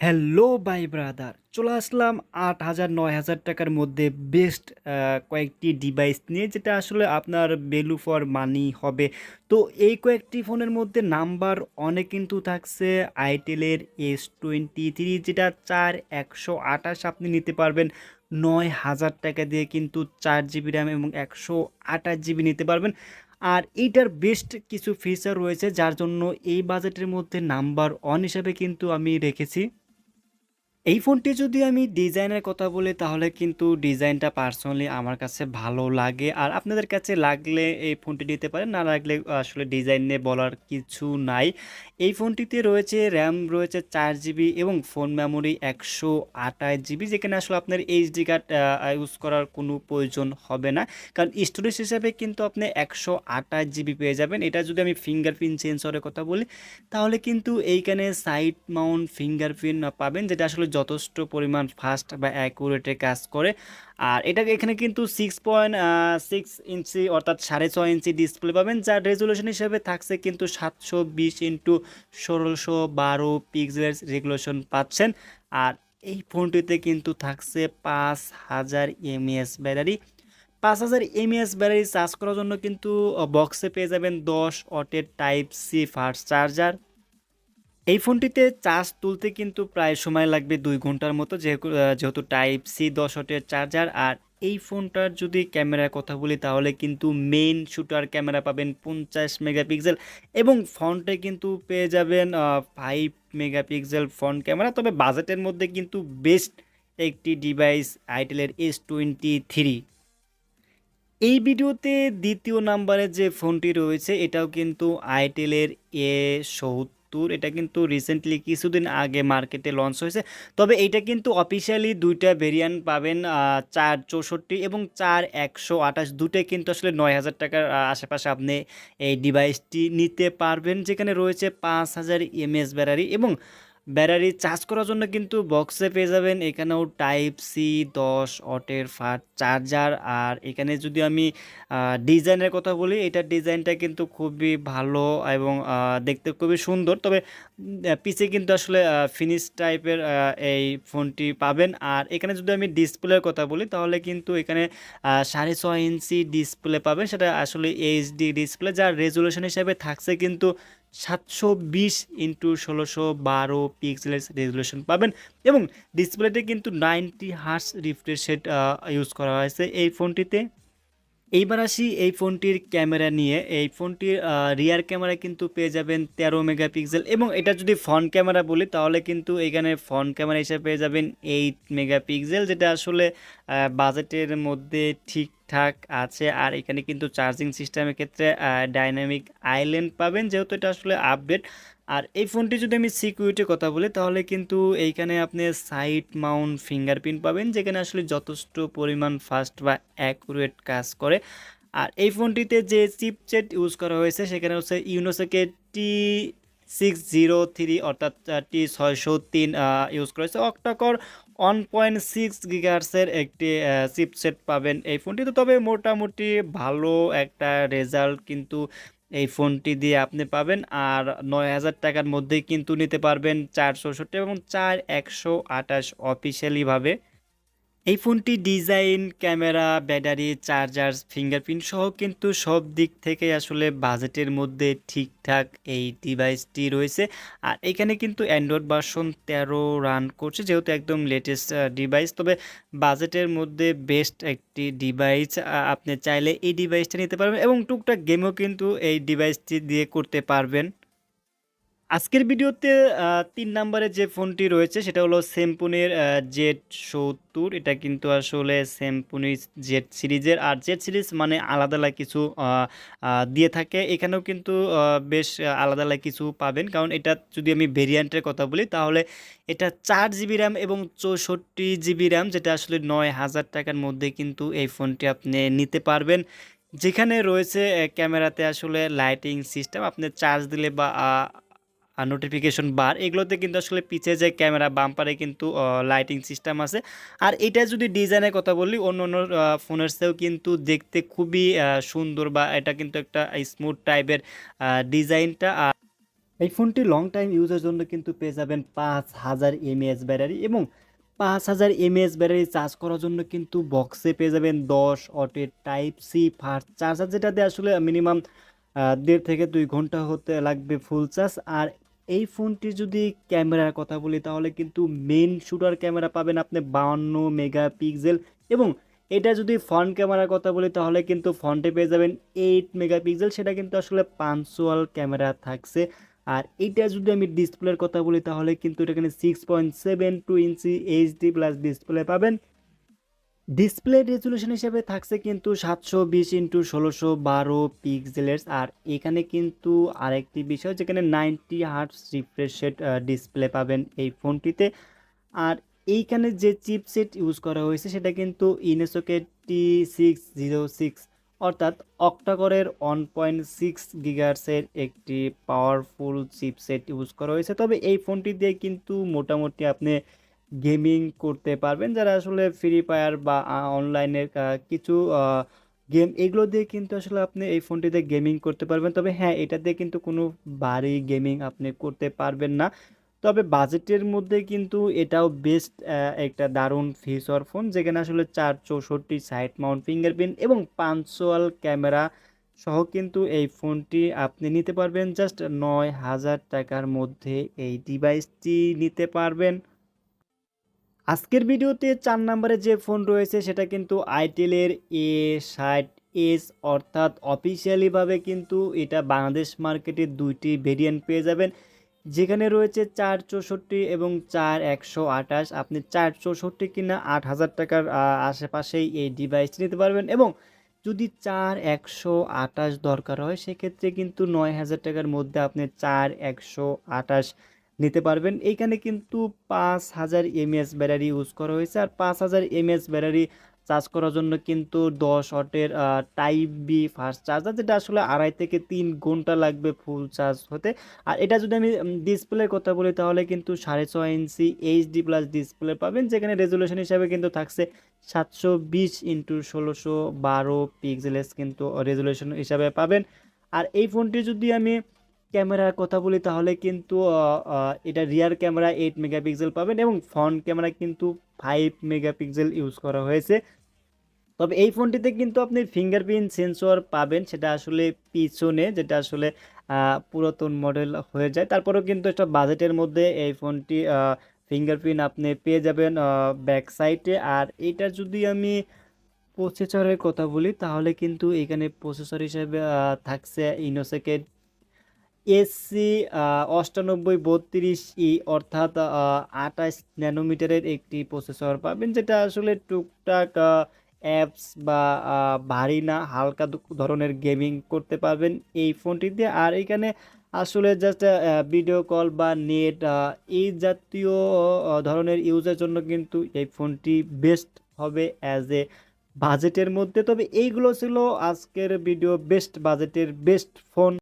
Hello bye brother, চলে আসলাম আট হাজার নয় হাজার টাকার মধ্যে বেস্ট কয়েকটি ডিভাইস নিয়ে, যেটা আসলে আপনার ভ্যালু ফর মানি হবে। তো এই কয়েকটি ফোনের মধ্যে নাম্বার অনেক কিন্তু থাকছে আইটেলের এস টোয়েন্টি থ্রি যেটা চার একশো আঠাশ আপনি নিতে পারবেন। নয় হাজার টাকা দিয়ে কিন্তু চার জিবি র্যাম এবং একশো আঠাশ জিবি নিতে পারবেন। আর এইটার বেস্ট কিছু ফিচার রয়েছে, যার জন্য এই বাজেটের মধ্যে নাম্বার ওয়ান হিসাবে কিন্তু আমি রেখেছি। এই ফোনটি যদি আমি ডিজাইনের কথা বলি, তাহলে কিন্তু ডিজাইনটা পার্সোনালি আমার কাছে ভালো লাগে। আর আপনাদের কাছে লাগলে এই ফোনটি নিতে পারেন, না লাগলে আসলে ডিজাইন নিয়ে বলার কিছু নাই। এই ফোনটিতে রয়েছে র্যাম রয়েছে চার জিবি এবং ফোন মেমোরি একশো আঠাশ জিবি যেখানে আসলে আপনার এইচডি কার্ড ইউজ করার কোনো প্রয়োজন হবে না। কারণ স্টোরেজ হিসাবে কিন্তু আপনি একশো আঠাশ জিবি পেয়ে যাবেন। এটা যদি আমি ফিঙ্গারপ্রিন্ট সেন্সরের কথা বলি, তাহলে কিন্তু এইখানে সাইড মাউন্ট ফিঙ্গারপ্রিন্ট পাবেন, যেটা আসলে যথেষ্ট পরিমাণ ফাস্ট বা অ্যাকুরেটে কাজ করে। আর এটা এখানে কিন্তু সিক্স পয়েন্ট সিক্স ইঞ্চি অর্থাৎ সাড়ে ছয় ইঞ্চি ডিসপ্লে পাবেন, যার রেজুলেশন হিসেবে থাকছে কিন্তু সাতশো বিশ ইন্টু ষোলোশো বারো পিক্সেলের রেগুলেশন পাচ্ছেন। আর এই ফোনটিতে কিন্তু থাকছে পাঁচ হাজার এমএস ব্যাটারি পাঁচ হাজার এমএএস ব্যাটারি চার্জ করার জন্য কিন্তু বক্সে পেয়ে যাবেন দশ অটের টাইপ সি ফাস্ট চার্জার এই ফোনটিতে চার্জ তুলতে কিন্তু প্রায় সময় লাগবে দুই ঘণ্টার মতো, যেহেতু টাইপ সি দশ ওয়াটের চার্জার আর এই ফোনটার যদি ক্যামেরার কথা বলি, তাহলে কিন্তু মেইন শুটার ক্যামেরা পাবেন পঞ্চাশ মেগাপিক্সেল এবং ফ্রন্টে কিন্তু পেয়ে যাবেন ফাইভ মেগাপিক্সেল ফ্রন্ট ক্যামেরা তবে বাজেটের মধ্যে কিন্তু বেস্ট একটি ডিভাইস আইটেলের এস টোয়েন্টি থ্রি এই ভিডিওতে দ্বিতীয় নাম্বারে যে ফোনটি রয়েছে, এটাও কিন্তু আইটেলের এ সত্তর এটা কিন্তু রিসেন্টলি কিছুদিন আগে মার্কেটে লঞ্চ হয়েছে। তবে এইটা কিন্তু অফিসিয়ালি দুইটা ভেরিয়েন্ট পাবেন চার চৌষট্টি এবং চার একশো আঠাশ। দুটোই কিন্তু আসলে নয় হাজার টাকার আশেপাশে আপনি এই ডিভাইসটি নিতে পারবেন, যেখানে রয়েছে পাঁচ হাজার এমএস ব্যাটারি এবং ব্যাটারি চার্জ করার জন্য কিন্তু বক্সে পেয়ে যাবেন এখানেও টাইপ সি দশ অটের ফাট চার্জার আর এখানে যদি আমি ডিজাইনের কথা বলি এটার ডিজাইনটা কিন্তু খুবই ভালো এবং দেখতে খুবই সুন্দর। তবে পিছে কিন্তু আসলে ফিনিশ টাইপের এই ফোনটি পাবেন। আর এখানে যদি আমি ডিসপ্লের কথা বলি, তাহলে কিন্তু এখানে সাড়ে ছয় ইঞ্চি ডিসপ্লে পাবেন। সেটা আসলে এইচডি ডিসপ্লে যার রেজুলেশন হিসাবে থাকছে কিন্তু সাতশো বিশ ইন্টু ষোলোশো বারো পিক্সেলের রেজলিউশন পাবেন এবং ডিসপ্লেতে কিন্তু ninety hertz refresh set use করা হয়েছে এই ফোনটিতে। এইবার আসি এই ফোনটির ক্যামেরা নিয়ে। এই ফোনটির রিয়ার ক্যামেরা কিন্তু পেয়ে যাবেন তেরো মেগাপিক্সেল এবং এটা যদি ফ্রন্ট ক্যামেরা বলি, তাহলে কিন্তু এখানে ফ্রন্ট ক্যামেরা হিসেবে পেয়ে যাবেন এইট মেগাপিক্সেল, যেটা আসলে বাজেটের মধ্যে ঠিকঠাক আছে। আর এখানে কিন্তু চার্জিং সিস্টেমের ক্ষেত্রে ডাইনামিক আইল্যান্ড পাবেন, যেহেতু এটা আসলে আপডেট আর এই ফোনটি যদি আমি সিকিউরিটির কথা বলি, তাহলে কিন্তু এইখানে আপনি সাইড মাউন্ট ফিঙ্গারপ্রিন্ট পাবেন, যেখানে আসলে যথেষ্ট পরিমাণ ফাস্ট বা অ্যাকুরেট কাজ করে। আর এই ফোনটিতে যে চিপচেট ইউজ করা হয়েছে, সেখানে হচ্ছে ইউনোসেকে টি সিক্স জিরো থ্রি অর্থাৎ টি ছয়শো তিন ইউজ করা হয়েছে। Octa core one point six গিগার্সের একটি চিপসেট পাবেন এই ফোনটিতে। তবে মোটামুটি ভালো একটা রেজাল্ট কিন্তু এই ফোনটি দিয়ে আপনি পাবেন আর নয় হাজার টাকার মধ্যেই কিন্তু নিতে পারবেন চার চৌষট্টি এবং চার একশো আঠাশ অফিসিয়ালিভাবে এই ফোনটি design, camera, battery, charger, fingerprint সহ কিন্তু সব দিক থেকে আসলে বাজেটের মধ্যে ঠিকঠাক এই ডিভাইসটি রয়েছে। আর এখানে কিন্তু অ্যান্ড্রয়েড ভার্সন তেরো রান করছে, যেহেতু একদম লেটেস্ট ডিভাইস তবে বাজেটের মধ্যে বেস্ট একটি ডিভাইস আপনি চাইলে এই ডিভাইসটা নিতে পারবেন এবং টুকটাক গেমও কিন্তু এই ডিভাইসটি দিয়ে করতে পারবেন। আজকের ভিডিওতে তিন নম্বরে যে ফোনটি রয়েছে, সেটা হলো স্যামপুনের জেড সত্তর। এটা কিন্তু আসলে স্যামপুনি জেড সিরিজের, আর জেড সিরিজ মানে আলাদা আলাদা কিছু দিয়ে থাকে। এখানেও কিন্তু বেশ আলাদা আলাদা কিছু পাবেন। কারণ এটা যদি আমি ভেরিয়েন্টের কথা বলি, তাহলে এটা চার জিবি র্যাম এবং চৌষট্টি জিবি র্যাম, যেটা আসলে নয় হাজার টাকার মধ্যে কিন্তু এই ফোনটি আপনি নিতে পারবেন। যেখানে রয়েছে ক্যামেরাতে আসলে লাইটিং সিস্টেম আপনি চার্জ দিলে বা নোটিফিকেশন বার এগুলোতে কিন্তু আসলে পিছিয়ে যে ক্যামেরা বাম্পারে কিন্তু লাইটিং সিস্টেম আছে। আর এটা যদি ডিজাইনের কথা বলি, অন্য অন্য ফোনের চেয়েও কিন্তু দেখতে খুবই সুন্দর বা এটা কিন্তু একটা স্মুথ টাইপের ডিজাইনটা আর এই ফোনটি লং টাইম ইউজের জন্য কিন্তু পেয়ে যাবেন পাঁচ হাজার এমএএচ ব্যাটারি এবং পাঁচ হাজার এমএএচ ব্যাটারি চার্জ করার জন্য কিন্তু বক্সে পেয়ে যাবেন দশ অটের টাইপ সি ফাস্ট চার্জার যেটাতে আসলে মিনিমাম দেড় থেকে দুই ঘণ্টা হতে লাগবে ফুল চার্জ আর এই ফোনটি যদি ক্যামেরার কথা বলি, তাহলে কিন্তু মেন শুটার ক্যামেরা পাবেন আপনি বাউন্ন মেগা পিক্সেল এবং এটা যদি ফ্রন্ট ক্যামেরার কথা বলি, তাহলে কিন্তু ফ্রন্টে পেয়ে যাবেন এইট মেগাপিক্সেল। সেটা কিন্তু আসলে পাঁচশোয়াল ক্যামেরা থাকছে। আর এটা যদি আমি ডিসপ্লের কথা বলি, তাহলে কিন্তু এটা এখানে six point seven two inch HD plus display পাবেন। ডিসপ্লে রেজলিউশন হিসেবে থাকছে কিন্তু সাতশো বিশ ইন্টু ষোলোশো বারো পিক্সেলের আর এখানে কিন্তু আরেকটি বিষয় যেখানে নাইনটি হার্টস রিফ্রেশেড ডিসপ্লে পাবেন এই ফোনটিতে আর এইখানে যে চিপসেট ইউজ করা হয়েছে সেটা কিন্তু Unisoc T six zero six অর্থাৎ অক্টাকরের ওয়ান পয়েন্ট সিক্স গিগার্সের একটি পাওয়ারফুল চিপসেট ইউজ করা হয়েছে। তবে এই ফোনটি দিয়ে কিন্তু মোটামুটি আপনি গেমিং করতে পারবেন। যারা আসলে ফ্রি ফায়ার বা অনলাইনের কিছু গেম এগুলো দিয়ে কিন্তু আসলে আপনি এই ফোনটিতে গেমিং করতে পারবেন। তবে হ্যাঁ এটা দিয়ে কিন্তু কোনো ভারী গেমিং আপনি করতে পারবেন না। তবে বাজেটের মধ্যে কিন্তু এটাও বেস্ট একটা দারুণ ফিচার ফোন যেখানে আসলে চার চৌষট্টি সাইড মাউন্ট ফিঙ্গারপ্রিন্ট এবং পাঁচশোয়াল ক্যামেরা সহ কিন্তু এই ফোনটি আপনি নিতে পারবেন। জাস্ট নয় হাজার টাকার মধ্যে এই ডিভাইসটি নিতে পারবেন। আজকের ভিডিওতে চার নম্বরে যে ফোন রয়েছে, সেটা কিন্তু আইটেলের এ ষাট এস অর্থাৎ অফিসিয়ালিভাবে কিন্তু এটা বাংলাদেশ মার্কেটে দুইটি ভেরিয়েন্ট পেয়ে যাবেন। যেখানে রয়েছে চার চৌষট্টি এবং চার একশো আঠাশ। আপনি চার চৌষট্টি কিনা আট হাজার টাকার আশেপাশেই এই ডিভাইসটি নিতে পারবেন এবং যদি চার একশো আঠাশ দরকার হয়, সেক্ষেত্রে কিন্তু নয় হাজার টাকার মধ্যে আপনি চার একশো আঠাশ নিতে পারবেন। এইখানে কিন্তু পাঁচ হাজার এমএএস ব্যাটারি ইউজ করা হয়েছে। আর পাঁচ হাজার এমএএস ব্যাটারি চার্জ করার জন্য কিন্তু দশ অটের টাইপ বি ফাস্ট চার্জার যেটা আসলে আড়াই থেকে তিন ঘণ্টা লাগবে ফুল চার্জ হতে। আর এটা যদি আমি ডিসপ্লের কথা বলি, তাহলে কিন্তু সাড়ে ছয় ইঞ্চি এইচডি প্লাস ডিসপ্লে পাবেন। যেখানে রেজলিউশন হিসাবে কিন্তু থাকছে সাতশো বিশ ইন্টু ষোলোশো বারো পিক্সেলেস কিন্তু রেজলিউশন হিসাবে পাবেন। আর এই ফোনটি যদি আমি ক্যামেরার কথা বলি, তাহলে কিন্তু এটা রিয়ার ক্যামেরা এইট মেগাপিক্সেল পাবেন এবং ফ্রন্ট ক্যামেরা কিন্তু ফাইভ মেগাপিক্সেল ইউজ করা হয়েছে। তবে এই ফোনটিতে কিন্তু আপনি ফিঙ্গারপ্রিন্ট সেন্সর পাবেন, সেটা আসলে পিছনে, যেটা আসলে পুরাতন মডেল হয়ে যায়। তারপরেও কিন্তু একটা বাজেটের মধ্যে এই ফোনটি ফিঙ্গারপ্রিন্ট আপনি পেয়ে যাবেন ব্যাক সাইডে আর এটা যদি আমি প্রসেসরের কথা বলি, তাহলে কিন্তু এখানে প্রসেসর হিসেবে থাকছে ইনোসেকেট এসসি অষ্টানব্বই, বত্রিশ ই, অর্থাৎ আঠাশ ন্যানোমিটারের একটি প্রসেসর পাবেন, যেটা আসলে টুকটাক অ্যাপস বা ভারী না, হালকা ধরনের গেমিং করতে পারবেন এই ফোনটিতে আর এখানে আসলে জাস্ট ভিডিও কল বা নেট এই জাতীয় ধরনের ইউজের জন্য কিন্তু এই ফোনটি বেস্ট হবে অ্যাজ এ বাজেটের মধ্যে। তবে এইগুলো ছিল আজকের ভিডিও বেস্ট বাজেটের বেস্ট ফোন